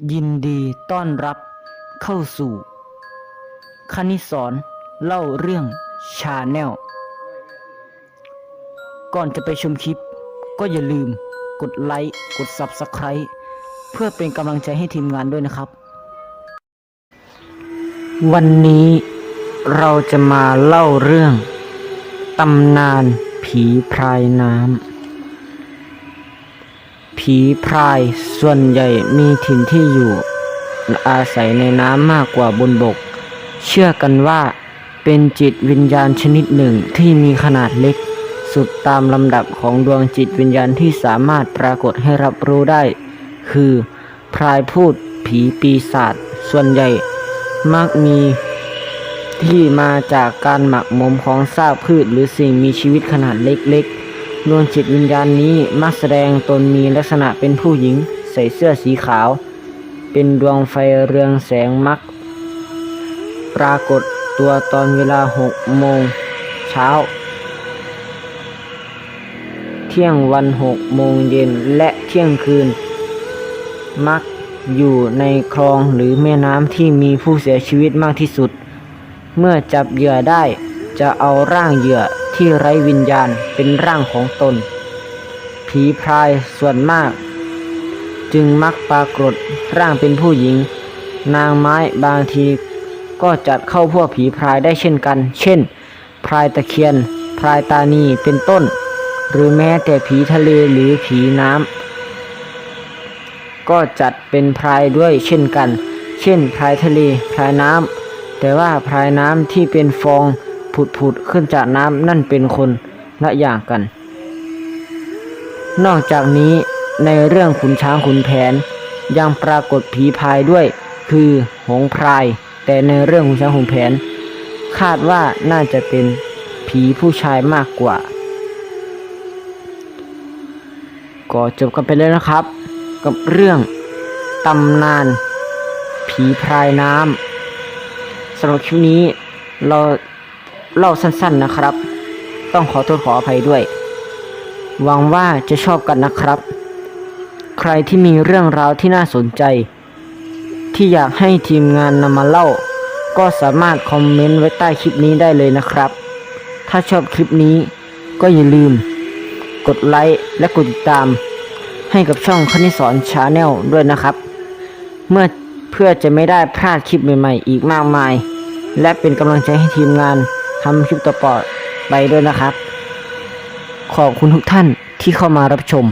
ยินดีต้อนรับเข้าสู่ คณิสอนเล่าเรื่องชาแนล ก่อนจะไปชมคลิป ก็อย่าลืมกดไลค์กด Subscribe เพื่อเป็นกำลังใจให้ทีมงานด้วยนะครับ วันนี้เราจะมาเล่าเรื่อง ตำนานผีพรายน้ำ ผีพราย ส่วนใหญ่มีถิ่นที่อยู่ อาศัยในน้ำมากกว่าบนบก เชื่อกันว่าเป็นจิตวิญญาณชนิดหนึ่งที่มีขนาดเล็ก สุดตามลำดับของดวงจิตวิญญาณที่สามารถปรากฏให้รับรู้ได้ คือ พรายพูดผีปีศาจส่วนใหญ่มักมีที่มาจากการหมักหมมของซากพืชหรือสิ่งมีชีวิตขนาดเล็กๆ ดวงจิตวิญญาณนี้มักแสดงตนมีลักษณะเป็นผู้หญิง ใส่เสื้อสีขาว เป็นดวงไฟเรืองแสงมัก ปรากฏตัวตอนเวลาหกโมงเช้า เที่ยงวันหกโมงเย็นและเที่ยงคืน มักอยู่ในคลองหรือแม่น้ำที่มีผู้เสียชีวิตมากที่สุด เมื่อจับเหยื่อได้จะเอาร่างเหยื่อที่ไร้วิญญาณเป็นร่างของตน ผีพรายส่วนมาก จึงมักปรากฏร่างเป็นผู้หญิง นางไม้บางทีก็จัดเข้าพวกผีพรายได้เช่นกัน เช่น พรายตะเคียน พรายตานีเป็นต้น หรือแม้แต่ผีทะเลหรือผีน้ำก็จัดเป็นพรายด้วยเช่นกัน เช่น พรายทะเล พรายน้ำแต่ว่าพรายน้ำที่เป็นฟองผุดๆขึ้นจากน้ำนั่นเป็นคนละอย่างกัน นอกจากนี้ ในเรื่องขุนช้างขุนแผน ยังปรากฏผีพรายด้วย คือหงพราย แต่ในเรื่องขุนช้างขุนแผน คาดว่าน่าจะเป็นผีผู้ชายมากกว่า ก็จบกันไปแล้วนะครับ กับเรื่องตำนาน ผีพรายน้ำสำหรับคลิปนี้เราเล่าสั้นๆนะครับ ต้องขอโทษขออภัยด้วย หวังว่าจะชอบกันนะครับ ใครที่มีเรื่องราวที่น่าสนใจ ที่อยากให้ทีมงานนำมาเล่า ก็สามารถคอมเมนต์ไว้ใต้คลิปนี้ได้เลยนะครับ ถ้าชอบคลิปนี้ก็อย่าลืม กดไลค์และกดติดตาม ให้กับช่องคณิสอนชาแนลด้วยนะครับ เมื่อเพื่อจะไม่ได้พลาดคลิปใหม่ๆ อีกมากมาย และเป็นกำลังใจให้ทีมงานทำคลิปต่อไปด้วยนะครับ ขอบคุณทุกท่านที่เข้ามารับชม